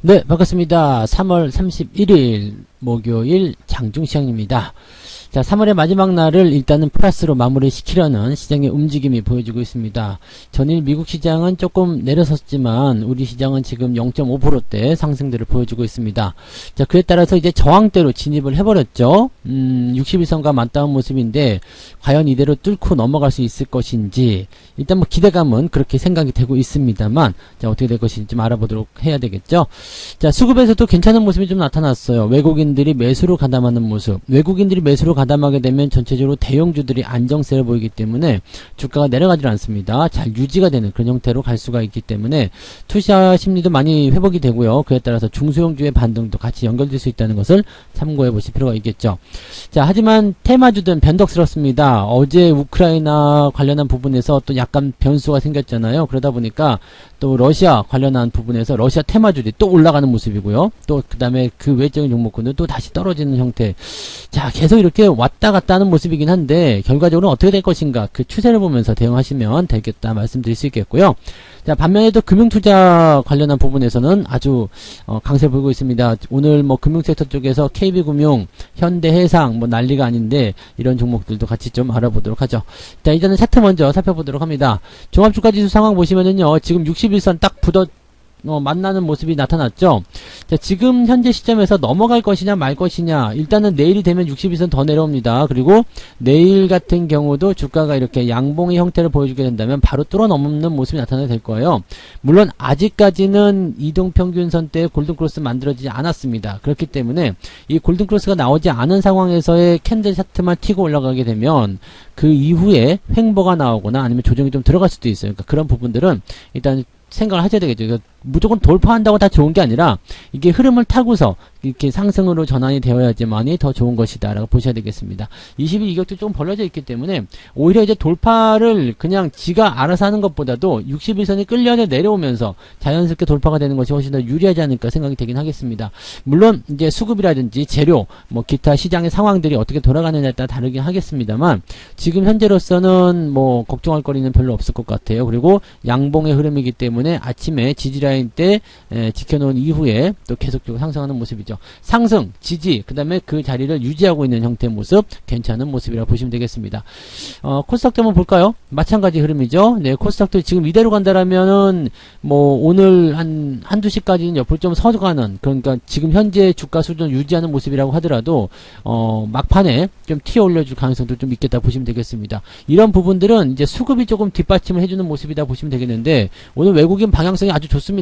네, 반갑습니다. 3월 31일 목요일 장중시장입니다. 자, 3월의 마지막 날을 일단은 플러스로 마무리 시키려는 시장의 움직임이 보여지고 있습니다. 전일 미국 시장은 조금 내려섰지만 우리 시장은 지금 0.5%대 상승들을 보여주고 있습니다. 자, 그에 따라서 이제 저항대로 진입을 해버렸죠. 음, 61선과 맞닿은 모습인데 과연 이대로 뚫고 넘어갈 수 있을 것인지 일단 뭐 기대감은 그렇게 생각이 되고 있습니다만 자, 어떻게 될 것인지 좀 알아보도록 해야 되겠죠. 자, 수급에서도 괜찮은 모습이 좀 나타났어요. 외국인들이 매수로 가담하는 모습. 외국인들이 매수로 가담하게 되면 전체적으로 대형주들이 안정세를 보이기 때문에 주가가 내려가질 않습니다. 잘 유지가 되는 그런 형태로 갈 수가 있기 때문에 투자 심리도 많이 회복이 되고요. 그에 따라서 중소형주의 반등도 같이 연결될 수 있다는 것을 참고해 보실 필요가 있겠죠. 자, 하지만 테마주들은 변덕스럽습니다. 어제 우크라이나 관련한 부분에서 또 약간 변수가 생겼잖아요. 그러다 보니까 또 러시아 관련한 부분에서 러시아 테마주들이 또 올라가는 모습이고요. 또 그 다음에 그 외적인 종목군은 또 다시 떨어지는 형태. 자, 계속 이렇게 왔다 갔다 하는 모습이긴 한데 결과적으로 어떻게 될 것인가 그 추세를 보면서 대응하시면 되겠다 말씀드릴 수 있겠고요. 자, 반면에 도 금융투자 관련한 부분에서는 아주 어, 강세 보이고 있습니다. 오늘 뭐 금융섹터 쪽에서 KB금융, 현대해상 뭐 난리가 아닌데 이런 종목들도 같이 좀 알아보도록 하죠. 자, 이제는 차트 먼저 살펴보도록 합니다. 종합주가지수 상황 보시면은요, 지금 61선 딱 붙어 어, 만나는 모습이 나타났죠. 자, 지금 현재 시점에서 넘어갈 것이냐 말 것이냐. 일단은 내일이 되면 62선 더 내려옵니다. 그리고 내일 같은 경우도 주가가 이렇게 양봉의 형태를 보여주게 된다면 바로 뚫어 넘는 모습이 나타나게 될 거예요. 물론 아직까지는 이동평균선 때 골든크로스 만들어지지 않았습니다. 그렇기 때문에 이 골든크로스가 나오지 않은 상황에서의 캔들 차트만 튀고 올라가게 되면 그 이후에 횡보가 나오거나 아니면 조정이 좀 들어갈 수도 있어요. 그러니까 그런 부분들은 일단 생각을 하셔야 되겠죠. 무조건 돌파한다고 다 좋은 게 아니라 이게 흐름을 타고서 이렇게 상승으로 전환이 되어야지만이 더 좋은 것이다 라고 보셔야 되겠습니다. 20일 이격도 좀 벌려져 있기 때문에 오히려 이제 돌파를 그냥 지가 알아서 하는 것보다도 60일선이 끌려 내려오면서 자연스럽게 돌파가 되는 것이 훨씬 더 유리하지 않을까 생각이 되긴 하겠습니다. 물론 이제 수급이라든지 재료 뭐 기타 시장의 상황들이 어떻게 돌아가느냐에 따라 다르긴 하겠습니다만 지금 현재로서는 뭐 걱정할 거리는 별로 없을 것 같아요. 그리고 양봉의 흐름이기 때문에 아침에 지지라 라인 때 에, 지켜놓은 이후에 또 계속적으로 상승하는 모습이죠. 상승, 지지, 그 다음에 그 자리를 유지하고 있는 형태의 모습 괜찮은 모습이라고 보시면 되겠습니다. 어, 코스닥도 한번 볼까요? 마찬가지 흐름이죠. 네, 코스닥도 지금 이대로 간다라면은 뭐 오늘 한 한두 시까지는 옆으로 좀 서가는 그러니까 지금 현재 주가 수준 유지하는 모습이라고 하더라도 어, 막판에 좀 튀어 올려줄 가능성도 좀 있겠다 보시면 되겠습니다. 이런 부분들은 이제 수급이 조금 뒷받침을 해주는 모습이다 보시면 되겠는데 오늘 외국인 방향성이 아주 좋습니다.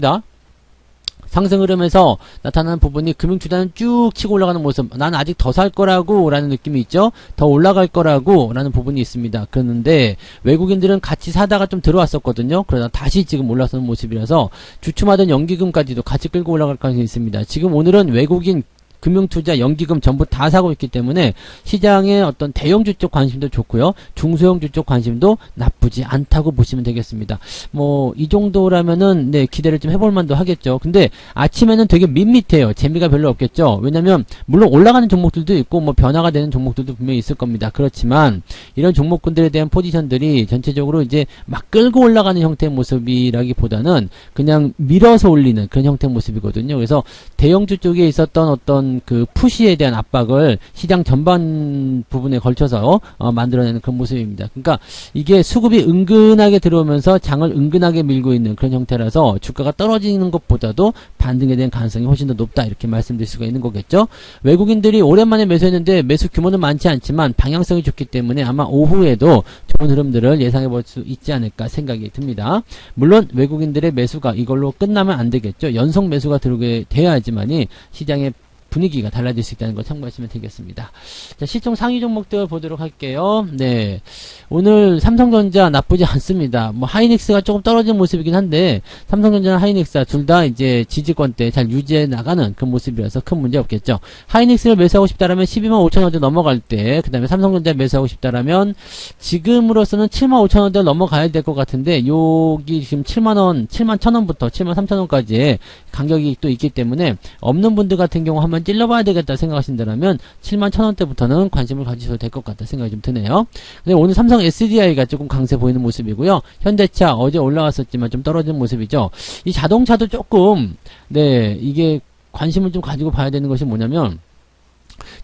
상승 흐름에서 나타나는 부분이 금융투자는 쭉 치고 올라가는 모습. 난 아직 더 살 거라고 라는 느낌이 있죠. 더 올라갈 거라고 라는 부분이 있습니다. 그런데 외국인들은 같이 사다가 좀 들어왔었거든요. 그러다 다시 지금 올라서는 모습이라서 주춤하던 연기금까지도 같이 끌고 올라갈 가능성이 있습니다. 지금 오늘은 외국인 금융투자, 연기금 전부 다 사고 있기 때문에 시장의 어떤 대형주 쪽 관심도 좋고요. 중소형주 쪽 관심도 나쁘지 않다고 보시면 되겠습니다. 뭐 이 정도라면은 네 기대를 좀 해볼 만도 하겠죠. 근데 아침에는 되게 밋밋해요. 재미가 별로 없겠죠. 왜냐면 물론 올라가는 종목들도 있고 뭐 변화가 되는 종목들도 분명히 있을 겁니다. 그렇지만 이런 종목군들에 대한 포지션들이 전체적으로 이제 막 끌고 올라가는 형태의 모습이라기보다는 그냥 밀어서 올리는 그런 형태의 모습이거든요. 그래서 대형주 쪽에 있었던 어떤 그 푸시에 대한 압박을 시장 전반 부분에 걸쳐서 어, 만들어내는 그런 모습입니다. 그러니까 이게 수급이 은근하게 들어오면서 장을 은근하게 밀고 있는 그런 형태라서 주가가 떨어지는 것보다도 반등에 대한 가능성이 훨씬 더 높다 이렇게 말씀드릴 수가 있는 거겠죠. 외국인들이 오랜만에 매수했는데 매수 규모는 많지 않지만 방향성이 좋기 때문에 아마 오후에도 좋은 흐름들을 예상해 볼 수 있지 않을까 생각이 듭니다. 물론 외국인들의 매수가 이걸로 끝나면 안 되겠죠. 연속 매수가 들어오게 돼야지만이 시장의 분위기가 달라질 수 있다는 걸 참고하시면 되겠습니다. 자, 시총 상위 종목들 보도록 할게요. 네. 오늘 삼성전자 나쁘지 않습니다. 뭐 하이닉스가 조금 떨어진 모습이긴 한데 삼성전자나 하이닉스 둘다 이제 지지권 때잘 유지해 나가는 그 모습이라서 큰 문제 없겠죠. 하이닉스를 매수하고 싶다라면 12만 5천 원대 넘어갈 때 그 다음에 삼성전자 매수하고 싶다라면 지금으로서는 7만 5천 원대 넘어가야 될 것 같은데 여기 지금 7만 원, 7만 1천 원부터 7만 3천 원까지의 간격이 또 있기 때문에 없는 분들 같은 경우 한번 한번 찔러봐야 되겠다 생각하신다면 7만 1천원대부터는 관심을 가지셔도 될 것 같다 생각이 좀 드네요. 근데 오늘 삼성 SDI가 조금 강세 보이는 모습이고요. 현대차 어제 올라왔었지만 좀 떨어진 모습이죠. 이 자동차도 조금 네 이게 관심을 좀 가지고 봐야 되는 것이 뭐냐면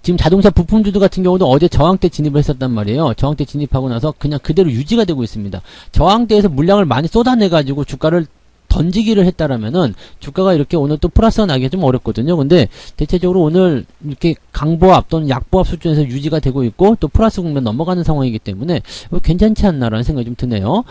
지금 자동차 부품주도 같은 경우도 어제 저항대 진입을 했었단 말이에요. 저항대 진입하고 나서 그냥 그대로 유지가 되고 있습니다. 저항대에서 물량을 많이 쏟아내가지고 주가를 던지기를 했다라면은 주가가 이렇게 오늘 또 플러스가 나기가 좀 어렵거든요. 근데 대체적으로 오늘 이렇게 강보합 또는 약보합 수준에서 유지가 되고 있고 또 플러스 국면 넘어가는 상황이기 때문에 뭐 괜찮지 않나라는 생각이 좀 드네요.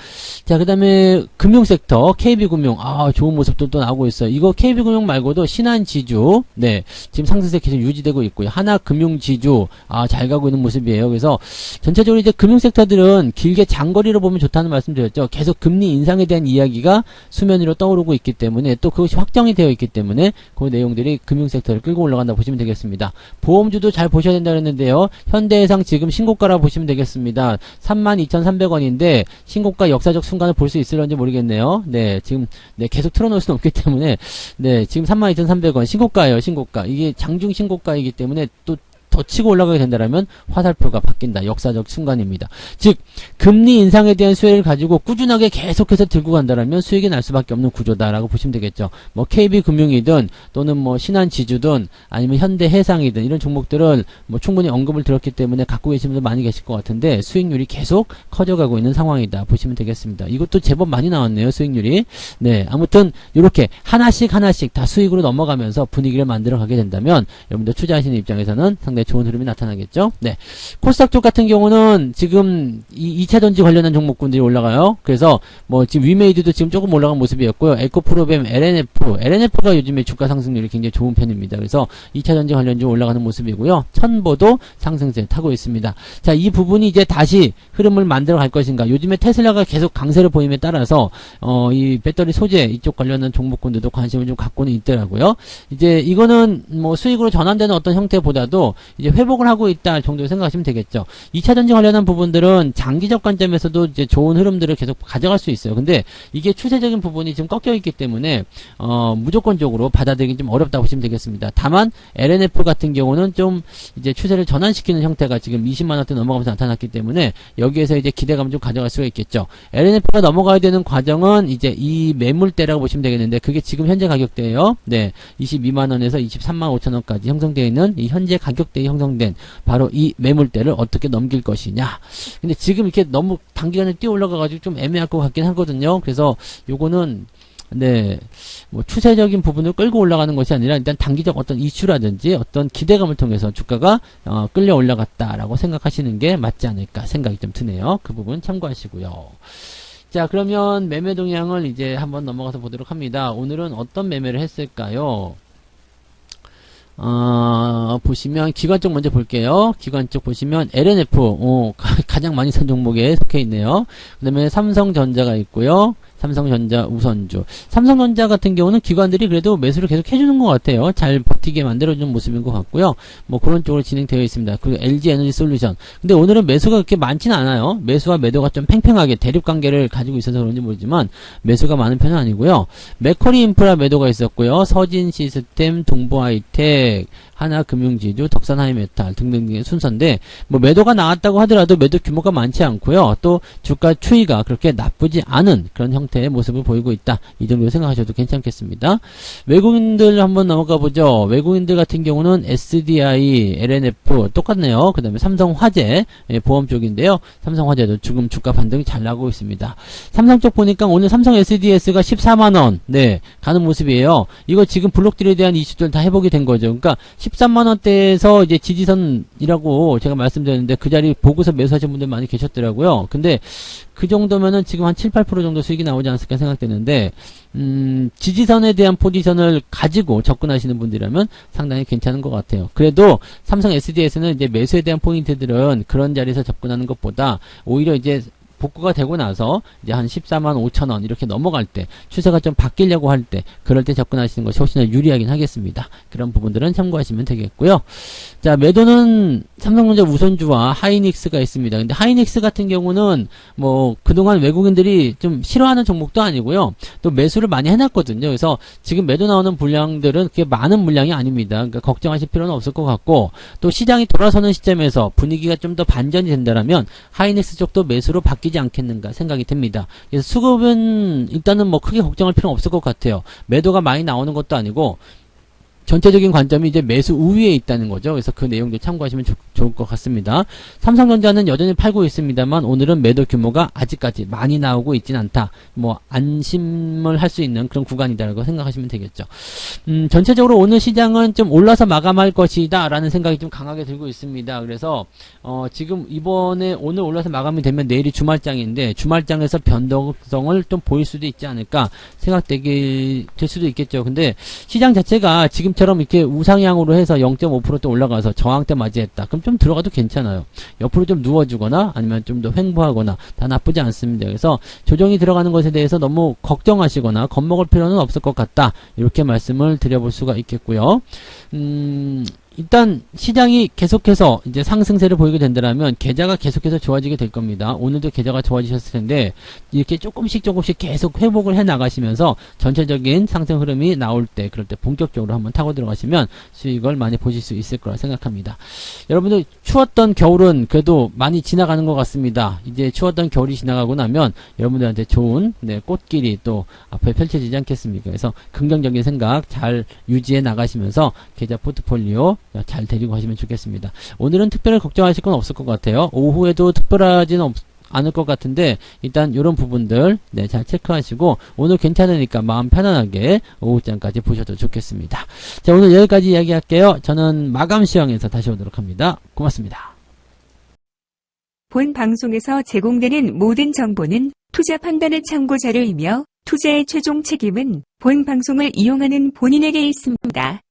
자, 그 다음에 금융섹터, KB금융, 아, 좋은 모습도 또 나오고 있어요. 이거 KB금융 말고도 신한지주, 네, 지금 상승세 계속 유지되고 있고요. 하나금융지주, 아, 잘 가고 있는 모습이에요. 그래서 전체적으로 이제 금융섹터들은 길게 장거리로 보면 좋다는 말씀 드렸죠. 계속 금리 인상에 대한 이야기가 수면 위로 떠오르고 있기 때문에 또 그것이 확정이 되어 있기 때문에 그 내용들이 금융섹터를 끌고 올라간다 보시면 되겠습니다. 보험주도 잘 보셔야 된다 그랬는데요. 현대해상 지금 신고가라 보시면 되겠습니다. 32,300원인데 신고가 역사적 순간을 볼 수 있을런지 모르겠네요. 네, 지금 네, 계속 틀어놓을 수는 없기 때문에 네, 지금 32,300원 신고가예요. 신고가. 이게 장중 신고가이기 때문에 또 더 치고 올라가게 된다면 화살표가 바뀐다. 역사적 순간입니다. 즉 금리 인상에 대한 수혜를 가지고 꾸준하게 계속해서 들고 간다면 수익이 날 수밖에 없는 구조다라고 보시면 되겠죠. 뭐 KB금융이든 또는 뭐 신한지주든 아니면 현대해상이든 이런 종목들은 뭐 충분히 언급을 들었기 때문에 갖고 계신 분들 많이 계실 것 같은데 수익률이 계속 커져가고 있는 상황이다 보시면 되겠습니다. 이것도 제법 많이 나왔네요. 수익률이. 네, 아무튼 이렇게 하나씩 하나씩 다 수익으로 넘어가면서 분위기를 만들어 가게 된다면 여러분들 투자하시는 입장에서는 상당히 좋은 흐름이 나타나겠죠. 네. 코스닥 쪽 같은 경우는 지금 이 2차 전지 관련한 종목군들이 올라가요. 그래서 뭐 지금 위메이드도 지금 조금 올라간 모습이었고요. 에코프로뱀, LNF, LNF가 요즘에 주가 상승률이 굉장히 좋은 편입니다. 그래서 2차 전지 관련 주 올라가는 모습이고요. 천보도 상승세 타고 있습니다. 자, 이 부분이 이제 다시 흐름을 만들어 갈 것인가. 요즘에 테슬라가 계속 강세를 보임에 따라서 어, 이 배터리 소재 이쪽 관련한 종목군들도 관심을 좀 갖고는 있더라고요. 이제 이거는 뭐 수익으로 전환되는 어떤 형태보다도 이제 회복을 하고 있다 정도 생각하시면 되겠죠. 2차 전지 관련한 부분들은 장기적 관점에서도 이제 좋은 흐름들을 계속 가져갈 수 있어요. 근데 이게 추세적인 부분이 지금 꺾여 있기 때문에 어, 무조건적으로 받아들이기 좀 어렵다고 보시면 되겠습니다. 다만 LNF 같은 경우는 좀 이제 추세를 전환시키는 형태가 지금 20만 원대 넘어가면서 나타났기 때문에 여기에서 이제 기대감 좀 가져갈 수가 있겠죠. LNF가 넘어가야 되는 과정은 이제 이 매물대라고 보시면 되겠는데 그게 지금 현재 가격대예요. 네, 22만 원에서 23만 5천 원까지 형성되어 있는 이 현재 가격대 에 형성된 바로 이 매물대를 어떻게 넘길 것이냐. 근데 지금 이렇게 너무 단기간에 뛰어 올라가가지고 좀 애매할 것 같긴 하거든요. 그래서 요거는 네, 뭐 추세적인 부분을 끌고 올라가는 것이 아니라 일단 단기적 어떤 이슈라든지 어떤 기대감을 통해서 주가가 어, 끌려 올라갔다라고 생각하시는 게 맞지 않을까 생각이 좀 드네요. 그 부분 참고하시고요. 자, 그러면 매매 동향을 이제 한번 넘어가서 보도록 합니다. 오늘은 어떤 매매를 했을까요? 어, 보시면 기관 쪽 먼저 볼게요. 기관 쪽 보시면 LNF 어, 가장 많이 산 종목에 속해 있네요. 그 다음에 삼성전자가 있고요. 삼성전자 우선주. 삼성전자 같은 경우는 기관들이 그래도 매수를 계속 해주는 것 같아요. 잘 버티게 만들어주는 모습인 것 같고요. 뭐 그런 쪽으로 진행되어 있습니다. 그리고 LG 에너지 솔루션. 근데 오늘은 매수가 그렇게 많지는 않아요. 매수와 매도가 좀 팽팽하게 대립 관계를 가지고 있어서 그런지 모르지만 매수가 많은 편은 아니고요. 맥커리 인프라 매도가 있었고요. 서진 시스템, 동부 하이텍, 하나금융지주, 덕산하이메탈 등등의 순서인데 뭐 매도가 나왔다고 하더라도 매도 규모가 많지 않고요. 또 주가 추이가 그렇게 나쁘지 않은 그런 형태 의 모습을 보이고 있다. 이 정도 생각하셔도 괜찮겠습니다. 외국인들 한번 넘어가 보죠. 외국인들 같은 경우는 SDI, LNF 똑같네요. 그 다음에 삼성화재 예, 보험 쪽인데요. 삼성화재도 지금 주가 반등이 잘 나고 있습니다. 삼성 쪽 보니까 오늘 삼성 SDS가 14만원 네 가는 모습이에요. 이거 지금 블록들에 대한 이슈들 다 회복이 된 거죠. 그러니까 13만 원대에서 이제 지지선이라고 제가 말씀드렸는데 그 자리 보고서 매수하신 분들 많이 계셨더라고요. 근데 그 정도면은 지금 한 7, 8% 정도 수익이 나오 지 않을까 생각되는데 음, 지지선에 대한 포지션을 가지고 접근하시는 분들이라면 상당히 괜찮은 것 같아요. 그래도 삼성 SDS는 이제 매수에 대한 포인트들은 그런 자리에서 접근하는 것보다 오히려 이제 복구가 되고 나서 이제 한 14만 5천 원 이렇게 넘어갈 때 추세가 좀 바뀌려고 할 때 그럴 때 접근하시는 것이 훨씬 더 유리하긴 하겠습니다. 그런 부분들은 참고하시면 되겠고요. 자 매도는 삼성전자 우선주와 하이닉스가 있습니다. 근데 하이닉스 같은 경우는 뭐 그동안 외국인들이 좀 싫어하는 종목도 아니고요. 또 매수를 많이 해놨거든요. 그래서 지금 매도 나오는 물량들은 그게 많은 물량이 아닙니다. 그러니까 걱정하실 필요는 없을 것 같고 또 시장이 돌아서는 시점에서 분위기가 좀 더 반전이 된다라면 하이닉스 쪽도 매수로 바뀌 지 않겠는가 생각이 듭니다. 그래서 수급은 일단은 뭐 크게 걱정할 필요는 없을 것 같아요. 매도가 많이 나오는 것도 아니고 전체적인 관점이 이제 매수 우위에 있다는 거죠. 그래서 그 내용도 참고하시면 좋, 좋을 것 같습니다. 삼성전자는 여전히 팔고 있습니다만 오늘은 매도 규모가 아직까지 많이 나오고 있진 않다. 뭐 안심을 할 수 있는 그런 구간이다라고 생각하시면 되겠죠. 음, 전체적으로 오늘 시장은 좀 올라서 마감할 것이다 라는 생각이 좀 강하게 들고 있습니다. 그래서 어, 지금 이번에 오늘 올라서 마감이 되면 내일이 주말장인데 주말장에서 변동성을 좀 보일 수도 있지 않을까 생각되게 될 수도 있겠죠. 근데 시장 자체가 지금처럼 이렇게 우상향으로 해서 0.5%또 올라가서 저항대 맞이했다. 그럼 좀 들어가도 괜찮아요. 옆으로 좀 누워주거나 아니면 좀 더 횡보하거나 다 나쁘지 않습니다. 그래서 조정이 들어가는 것에 대해서 너무 걱정하시거나 겁먹을 필요는 없을 것 같다. 이렇게 말씀을 드려볼 수가 있겠고요. 음, 일단 시장이 계속해서 이제 상승세를 보이게 된다면 계좌가 계속해서 좋아지게 될 겁니다. 오늘도 계좌가 좋아지셨을 텐데 이렇게 조금씩 조금씩 계속 회복을 해 나가시면서 전체적인 상승 흐름이 나올 때 그럴 때 본격적으로 한번 타고 들어가시면 수익을 많이 보실 수 있을 거라 생각합니다. 여러분들 추웠던 겨울은 그래도 많이 지나가는 것 같습니다. 이제 추웠던 겨울이 지나가고 나면 여러분들한테 좋은 네, 꽃길이 또 앞에 펼쳐지지 않겠습니까? 그래서 긍정적인 생각 잘 유지해 나가시면서 계좌 포트폴리오 잘 데리고 가시면 좋겠습니다. 오늘은 특별히 걱정하실 건 없을 것 같아요. 오후에도 특별하지는 없, 않을 것 같은데 일단 이런 부분들 네, 잘 체크하시고 오늘 괜찮으니까 마음 편안하게 오후장까지 보셔도 좋겠습니다. 자 오늘 여기까지 이야기할게요. 저는 마감 시황에서 다시 오도록 합니다. 고맙습니다. 본 방송에서 제공되는 모든 정보는 투자 판단의 참고 자료이며 투자의 최종 책임은 본 방송을 이용하는 본인에게 있습니다.